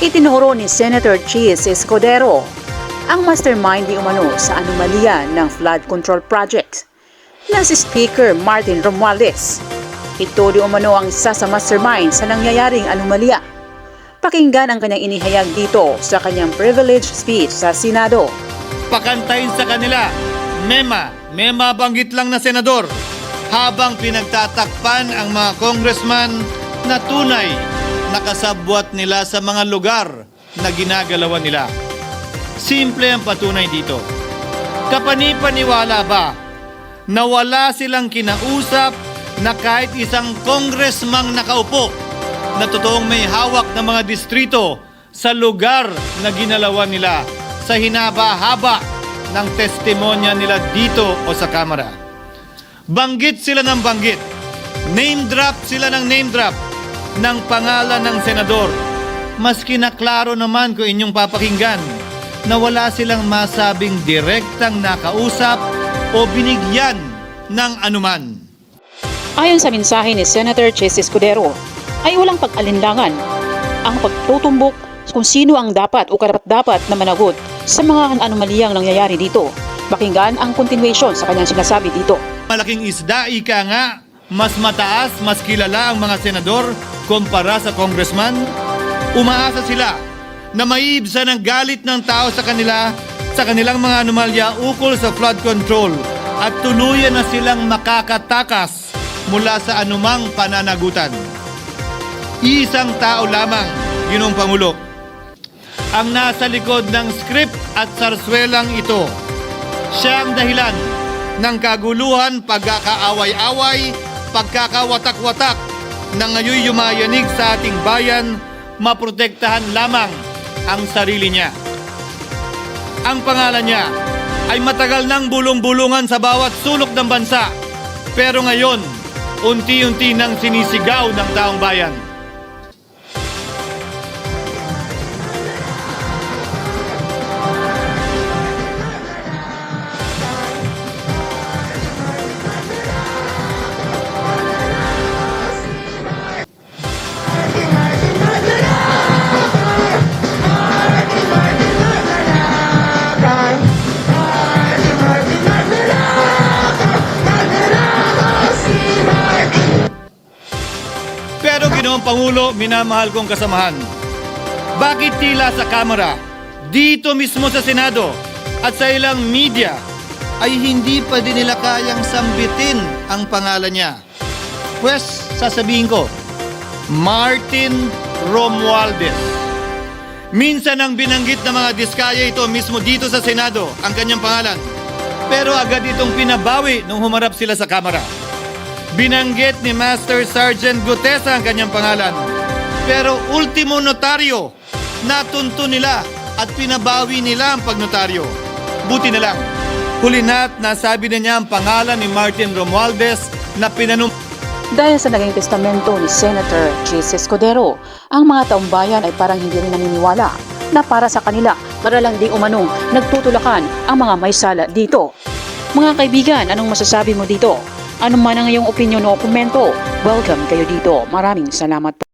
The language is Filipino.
Itinuro ni Senator Cheese Escudero ang mastermind di umano sa anomalya ng flood control project na si Speaker Martin Romualdez. Ito di umano ang isa sa mastermind sa nangyayaring anomalya. Pakinggan ang kanyang inihayag dito sa kanyang privilege speech sa Senado. pakantayin sa kanila. Mema, mema banggit lang na senador. Habang pinagtatakpan ang mga congressman na tunay nakasabwat nila sa mga lugar na ginagalawan nila. Simple ang patunay dito. Kapani-paniwala ba na wala silang kinausap na kahit isang congressman nakaupo na totoong may hawak ng mga distrito sa lugar na ginalawan nila sa hinaba-haba ng testimonya nila dito o sa kamera. Banggit sila ng banggit. Name drop sila ng name drop ng pangalan ng senador. Maski na klaro naman kung inyong papakinggan na wala silang masabing direktang nakausap o binigyan ng anuman. Ayon sa mensahe ni Senator Chase Escudero, ay walang pag-alinlangan ang pagtutumbok kung sino ang dapat o karapat-dapat na managot sa mga anomaliyang nangyayari dito. Pakinggan ang continuation sa kanyang sinasabi dito. Malaking isda, ika nga, mas mataas, mas kilala ang mga senador kumpara sa congressman. Umaasa sila na maiibsa ng galit ng tao sa kanila sa kanilang mga anomalya ukol sa flood control at tuluyan na silang makakatakas mula sa anumang pananagutan. Isang tao lamang, Ginong Pangulo, ang nasa likod ng script at sarswelang ito. Siya ang dahilan ng kaguluhan, pagkakaaway-away, pagkakawatak-watak na ngayon yumayanig sa ating bayan, maprotektahan lamang ang sarili niya. Ang pangalan niya ay matagal nang bulong-bulungan sa bawat sulok ng bansa. Pero ngayon, unti-unti nang sinisigaw ng taong bayan. Pero ginoong Pangulo, minamahal kong kasamahan. Bakit tila sa kamera, dito mismo sa Senado at sa ilang media ay hindi pa din nila kayang sambitin ang pangalan niya? Pues, sasabihin ko, Martin Romualdez. Minsan ang binanggit ng mga diskaya ito mismo dito sa Senado ang kanyang pangalan. Pero agad itong pinabawi nung humarap sila sa kamera. Binanggit ni Master Sergeant Gutesa ang kanyang pangalan. Pero ultimo notaryo, natunto nila at pinabawi nila ang pagnotaryo. Buti na lang, huli na't nasabi na niya ang pangalan ni Martin Romualdez na pinanum... Dahil sa naging testamento ni Senator Chase Escudero, ang mga taong bayan ay parang hindi rin naniniwala na para sa kanila, para lang di umanong nagtutulakan ang mga may sala dito. Mga kaibigan, anong masasabi mo dito? Ano man ang iyong opinion o komento? Welcome kayo dito. Maraming salamat po.